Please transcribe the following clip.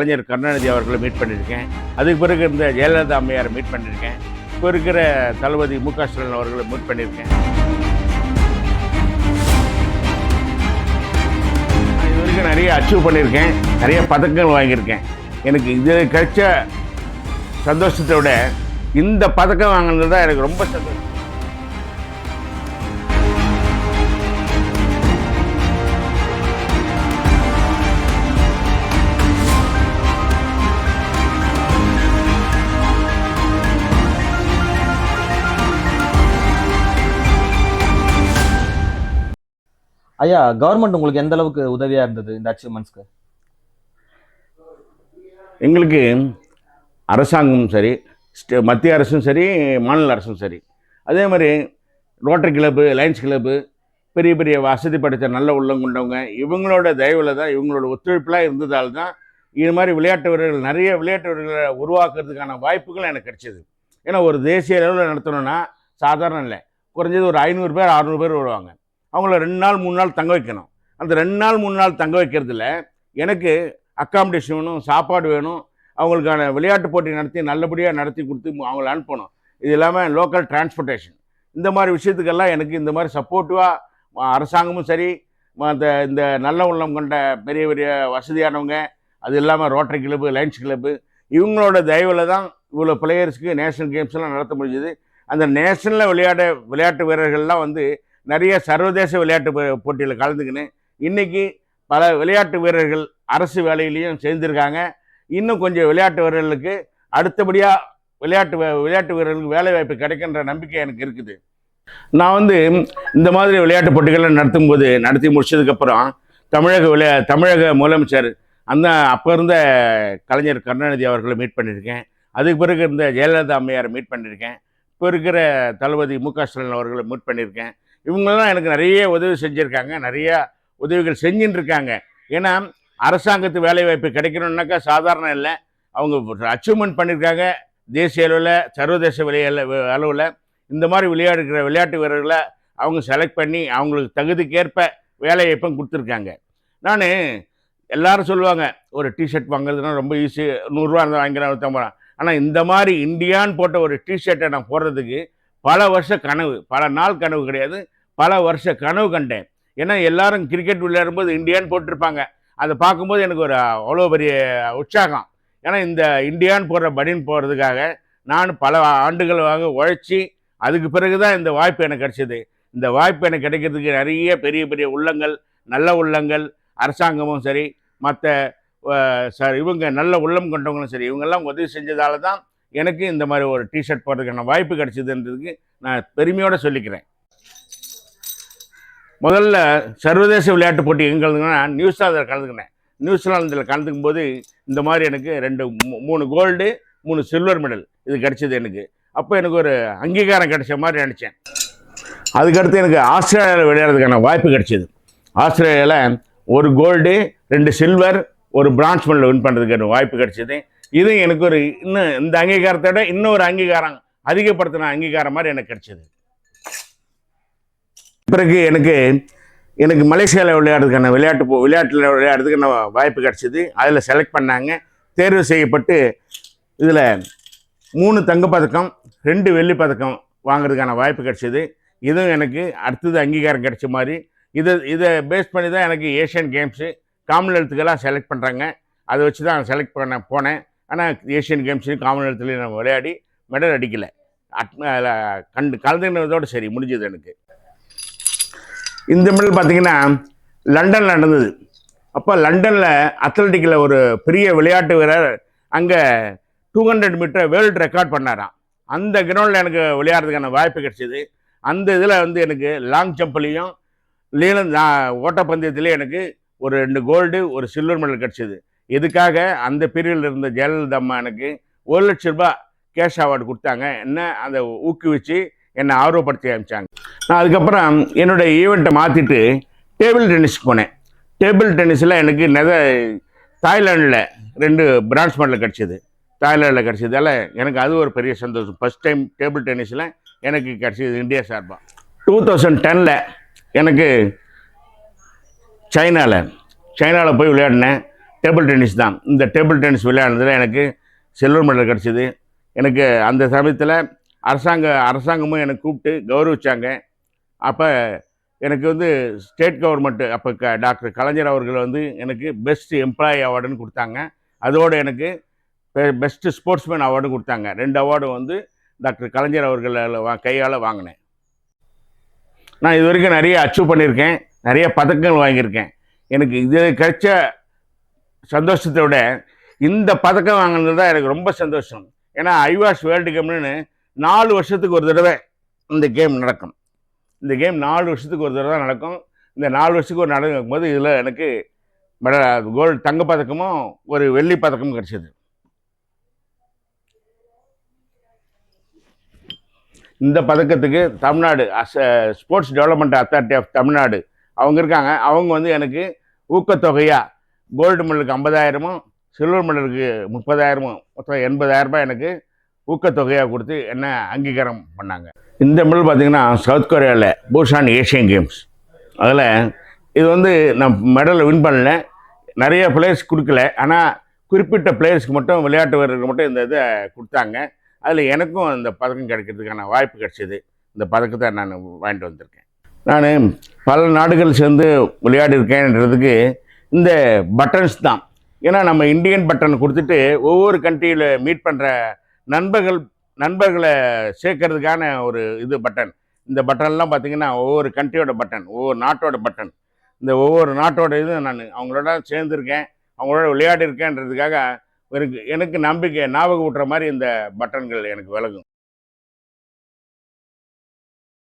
கலைஞர் கருணாநிதி அவர்களை மீட் பண்ணியிருக்கேன். அதுக்கு பிறகு இந்த ஜெயலலிதா அம்மையாரை மீட் பண்ணியிருக்கேன். இப்போ இருக்கிற தளபதி மு க ஸ்டாலின் அவர்களை மீட் பண்ணியிருக்கேன். இது வரைக்கும் நிறைய அச்சீவ் பண்ணியிருக்கேன். நிறைய பதக்கங்கள் வாங்கியிருக்கேன். எனக்கு இது கிடைச்ச சந்தோஷத்தை விட இந்த பதக்கம் வாங்கினது தான் எனக்கு ரொம்ப சந்தோஷம். ஐயா கவர்மெண்ட் உங்களுக்கு எந்த அளவுக்கு உதவியா இருந்தது இந்த அச்சீவ்மெண்ட்ஸ்க்கு எங்களுக்கு அரசாங்கமும் சரி ஸ்டே மத்திய அரசும் சரி மாநில அரசும் சரி. அதே மாதிரி ரோட்டரி கிளப்பு லைன்ஸ் கிளப்பு பெரிய பெரிய வசதி படைத்த நல்ல உள்ளம் கொண்டவங்க இவங்களோட தயவில் தான் இவங்களோட ஒத்துழைப்பெலாம் இருந்ததால் தான் இது மாதிரி விளையாட்டு வீரர்கள் நிறைய விளையாட்டு வீரர்களை உருவாக்குறதுக்கான வாய்ப்புகள் எனக்கு கிடைச்சிது. ஏன்னா ஒரு தேசிய அளவில் நடத்தணும்னா சாதாரணம் இல்லை. குறைஞ்சது ஒரு ஐநூறு பேர் அறநூறு பேர் வருவாங்க. அவங்கள ரெண்டு நாள் மூணு நாள் தங்க வைக்கணும். அந்த ரெண்டு நாள் மூணு நாள் தங்க வைக்கிறதுல எனக்கு அக்காமடேஷன் வேணும் சாப்பாடு வேணும் அவங்களுக்கான விளையாட்டு போட்டி நடத்தி நல்லபடியாக நடத்தி கொடுத்து அவங்கள அனுப்பணும். இது இல்லாமல் லோக்கல் டிரான்ஸ்போர்ட்டேஷன் இந்த மாதிரி விஷயத்துக்கெல்லாம் எனக்கு இந்த மாதிரி சப்போர்ட்டிவாக அரசாங்கமும் சரி அந்த இந்த நல்ல உள்ளம் கொண்ட பெரிய பெரிய வசதியானவங்க அது இல்லாமல் ரோட்டரி கிளப்பு லைன்ஸ் கிளப்பு இவங்களோட தயவில் தான் இவ்வளோ பிளேயர்ஸ்க்கு நேஷனல் கேம்ஸ் எல்லாம் நடத்த முடிஞ்சது. அந்த நேஷனலில் விளையாட விளையாட்டு வீரர்கள்லாம் வந்து நிறைய சர்வதேச விளையாட்டு போட்டியில் கலந்துக்கின்னு இன்றைக்கி பல விளையாட்டு வீரர்கள் அரசு வேலையிலையும் சேர்ந்திருக்காங்க. இன்னும் கொஞ்சம் விளையாட்டு வீரர்களுக்கு அடுத்தபடியாக விளையாட்டு விளையாட்டு வீரர்களுக்கு வேலை வாய்ப்பு கிடைக்கின்ற நம்பிக்கை எனக்கு இருக்குது. நான் வந்து இந்த மாதிரி விளையாட்டு போட்டிகளை நடத்தும் போது நடத்தி முடிச்சதுக்கப்புறம் தமிழக விளையா தமிழக முதலமைச்சர் அந்த அப்போ இருந்த கலைஞர் கருணாநிதி அவர்களை மீட் பண்ணியிருக்கேன். அதுக்கு பிறகு இருந்த ஜெயலலிதா அம்மையாரை மீட் பண்ணியிருக்கேன். இப்போ இருக்கிற தளபதி மு க ஸ்டாலின் அவர்களை மீட் பண்ணியிருக்கேன். இவங்கெல்லாம் எனக்கு நிறைய உதவி செஞ்சுருக்காங்க நிறையா உதவிகள் செஞ்சுட்டு இருக்காங்க ஏன்னா அரசாங்கத்து வேலைவாய்ப்பு கிடைக்கணுன்னாக்கா சாதாரணம் இல்லை. அவங்க அச்சீவ்மெண்ட் பண்ணியிருக்காங்க தேசிய அளவில் சர்வதேச விளையாட அளவில். இந்த மாதிரி விளையாடுகிற விளையாட்டு வீரர்களை அவங்க செலக்ட் பண்ணி அவங்களுக்கு தகுதிக்கேற்ப வேலைவாய்ப்பும் கொடுத்துருக்காங்க. நான் எல்லாரும் சொல்லுவாங்க ஒரு டிஷர்ட் வாங்குறதுனா ரொம்ப ஈஸி நூறுரூவா இருந்தால் வாங்கிக்கிறேன் நூற்றம்பது ரூபா. ஆனால் இந்த மாதிரி இந்தியான்னு போட்ட ஒரு டிஷர்ட்டை நான் போடுறதுக்கு பல வருஷ கனவு பல நாள் கனவு கிடையாது. பல வருஷ கனவு கண்டேன். ஏன்னா எல்லாரும் கிரிக்கெட் விளையாடும்போது இந்தியான்னு போட்டிருப்பாங்க. அதை பார்க்கும்போது எனக்கு ஒரு அவ்வளோ பெரிய உற்சாகம். ஏன்னா இந்த இந்தியான்னு போடுற பனின் போகிறதுக்காக நான் பல ஆண்டுகளாக உழைச்சி அதுக்கு பிறகு தான் இந்த வாய்ப்பு எனக்கு கிடைச்சிது. இந்த வாய்ப்பு எனக்கு கிடைக்கிறதுக்கு நிறைய பெரிய பெரிய உள்ளங்கள் நல்ல உள்ளங்கள் அரசாங்கமும் சரி மற்ற சார் இவங்க நல்ல உள்ளம் கொண்டவங்களும் சரி இவங்கெல்லாம் உதவி செஞ்சதால தான் எனக்கு இந்த மாதிரி ஒரு டிஷர்ட் போடுறதுக்கான வாய்ப்பு கிடைச்சதுன்றதுக்கு நான் பெருமையோடு சொல்லிக்கிறேன். முதல்ல சர்வதேச விளையாட்டு போட்டி எங்கே கலந்துக்கினா நியூசிலாந்தில் கலந்துக்கினேன். நியூசிலாந்தில் கலந்துக்கும் போது இந்த மாதிரி எனக்கு ரெண்டு மூ- மூணு கோல்டு மூணு சில்வர் மெடல் இது கிடைச்சது எனக்கு. அப்போ எனக்கு ஒரு அங்கீகாரம் கிடைச்ச மாதிரி நினச்சேன். அதுக்கடுத்து எனக்கு ஆஸ்திரேலியாவில் விளையாடுறதுக்கான வாய்ப்பு கிடைச்சிது. ஆஸ்திரேலியாவில் ஒரு கோல்டு ரெண்டு சில்வர் ஒரு பிரான்ஸ் மெடல் வின் பண்ணுறதுக்கான வாய்ப்பு கிடைச்சிது. இது எனக்கு ஒரு இன்னும் இந்த அங்கீகாரத்தை விட இன்னும் ஒரு அங்கீகாரம் அதிகப்படுத்தின அங்கீகாரம் மாதிரி எனக்கு கிடைச்சிது. பிறகு எனக்கு எனக்கு மலேசியாவில் விளையாடுறதுக்கான விளையாட்டு போ விளையாட்டில் விளையாடுறதுக்கான வாய்ப்பு கிடச்சிது. அதில் செலக்ட் பண்ணாங்க. தேர்வு செய்யப்பட்டு இதில் மூணு தங்கப்பதக்கம் ரெண்டு வெள்ளி பதக்கம் வாங்குறதுக்கான வாய்ப்பு கிடச்சிது. இதுவும் எனக்கு அடுத்தது அங்கீகாரம் கிடைச்ச மாதிரி. இதை இதை பேஸ் பண்ணி தான் எனக்கு ஏஷியன் கேம்ஸு காமன்வெல்த்துக்கெல்லாம் செலக்ட் பண்ணுறாங்க அதை வச்சு தான் செலக்ட் பண்ண போனேன். ஆனால் ஏஷியன் கேம்ஸ்லையும் காமன்வெல்த்லேயும் நான் விளையாடி மெடல் அடிக்கலை. அட் அதில் கண்டு கலந்துனதோடு சரி முடிஞ்சது எனக்கு. இந்த மெடல் பார்த்தீங்கன்னா லண்டனில் நடந்தது. அப்போ லண்டனில் அத்லட்டிக்கில் ஒரு பெரிய விளையாட்டு வீரர் அங்கே two hundred metre world record பண்ணாராம். அந்த கிரவுண்டில் எனக்கு விளையாடுறதுக்கான வாய்ப்பு கிடைச்சிது. அந்த இதில் வந்து எனக்கு லாங் ஜம்ப்லேயும் நீளம் நான் ஓட்டப்பந்தயத்துலேயும் எனக்கு ஒரு ரெண்டு கோல்டு ஒரு சில்வர் மெடல் கிடச்சிது. இதுக்காக அந்த பீரியடில் இருந்த ஜெயலலிதா அம்மா எனக்கு ஒரு லட்ச ரூபாய் கேஷ் அவார்டு கொடுத்தாங்க. என்ன? அதை ஊக்குவிச்சு என்னை ஆர்வப்படுத்தி அனுப்பிச்சாங்க. நான் அதுக்கப்புறம் என்னுடைய ஈவெண்ட்டை மாற்றிட்டு டேபிள் டென்னிஸ்க்கு போனேன். டேபிள் டென்னிஸில் எனக்கு நெத தாய்லாண்டில் ரெண்டு பிரான்ஸ் மெடல் கிடச்சிது. தாய்லாண்டில் கிடச்சதால எனக்கு அது ஒரு பெரிய சந்தோஷம். ஃபஸ்ட் டைம் டேபிள் டென்னிஸில் எனக்கு கிடச்சிது இந்தியா சார்பாக டூ தௌசண்ட் டெனில் எனக்கு சைனாவில் சைனாவில் போய் விளையாடினேன். டேபிள் டென்னிஸ் தான். இந்த டேபிள் டென்னிஸ் விளையாடுனதில் எனக்கு சில்வர் மெடல் கிடச்சிது. எனக்கு அந்த சமயத்தில் அரசாங்க அரசாங்கமும் எனக்கு கூப்பிட்டு கௌரவிச்சாங்க. அப்போ எனக்கு வந்து ஸ்டேட் கவர்மெண்ட்டு அப்போ க டாக்டர் கலைஞர் அவர்கள் வந்து எனக்கு பெஸ்ட் எம்ப்ளாயி அவார்டுன்னு கொடுத்தாங்க. அதோடு எனக்கு பெஸ்ட்டு ஸ்போர்ட்ஸ்மேன் அவார்டும் கொடுத்தாங்க. ரெண்டு அவார்டும் வந்து டாக்டர் கலைஞர் அவர்கள் வா கையால் வாங்கினேன். நான் இது வரைக்கும் நிறைய அச்சீவ் பண்ணியிருக்கேன். நிறைய பதக்கங்கள் வாங்கியிருக்கேன். எனக்கு இது கிடைச்ச சந்தோஷத்தை விட இந்த பதக்கம் வாங்கினது தான் எனக்கு ரொம்ப சந்தோஷம். ஏன்னா ஐவாஷ் வேர்ல்டு கம்னு நாலு வருஷத்துக்கு ஒரு தடவை இந்த கேம் நடக்கும். இந்த கேம் நாலு வருஷத்துக்கு ஒரு தடவை தான் நடக்கும். இந்த நாலு வருஷத்துக்கு ஒரு நடக்கும் போது இதில் எனக்கு கோல்டு தங்க பதக்கமும் ஒரு வெள்ளி பதக்கமும் கிடைச்சது. இந்த பதக்கத்துக்கு Tamil Nadu as Sports Development Authority of Tamil Nadu அவங்க இருக்காங்க. அவங்க வந்து எனக்கு ஊக்கத்தொகையாக கோல்டு மெடலுக்கு ஐம்பதாயிரமும் சில்வர் மெடலுக்கு முப்பதாயிரமும் மொத்தம் எண்பதாயிரம் ரூபாய் எனக்கு ஊக்கத்தொகையாக கொடுத்து என்ன அங்கீகாரம் பண்ணாங்க. இந்த மெடல் பார்த்திங்கன்னா சவுத் கொரியாவில் பூஷான் ஏஷியன் கேம்ஸ் அதில் இது வந்து நான் மெடலை வின் பண்ணல. நிறைய பிளேயர்ஸ் கொடுக்கல. ஆனால் குறிப்பிட்ட பிளேயர்ஸ்க்கு மட்டும் விளையாட்டு வீரருக்கு மட்டும் இந்த இதை கொடுத்தாங்க. அதில் எனக்கும் இந்த பதக்கம் கிடைக்கிறதுக்கான வாய்ப்பு கிடைச்சிது. இந்த பதக்கத்தை நான் வாங்கிட்டு வந்திருக்கேன். நான் பல நாடுகள் சேர்ந்து விளையாடிருக்கேன்றதுக்கு இந்த பட்டன்ஸ் தான். ஏன்னா நம்ம இந்தியன் பட்டன் கொடுத்துட்டு ஒவ்வொரு கண்ட்ரியில் மீட் பண்ணுற நண்பர்கள் நண்பர்களை சேர்க்கறதுக்கான ஒரு இது பட்டன் இந்த பட்டன்லாம் பார்த்திங்கன்னா ஒவ்வொரு கண்ட்ரியோட பட்டன் ஒவ்வொரு நாட்டோட பட்டன் இந்த ஒவ்வொரு நாட்டோட இது நான் அவங்களோட சேர்ந்துருக்கேன் அவங்களோட விளையாடிருக்கேன்றதுக்காக எனக்கு எனக்கு நம்பிக்கை ஞாபகம் ஊட்டுற மாதிரி இந்த பட்டன்கள் எனக்கு விலகும்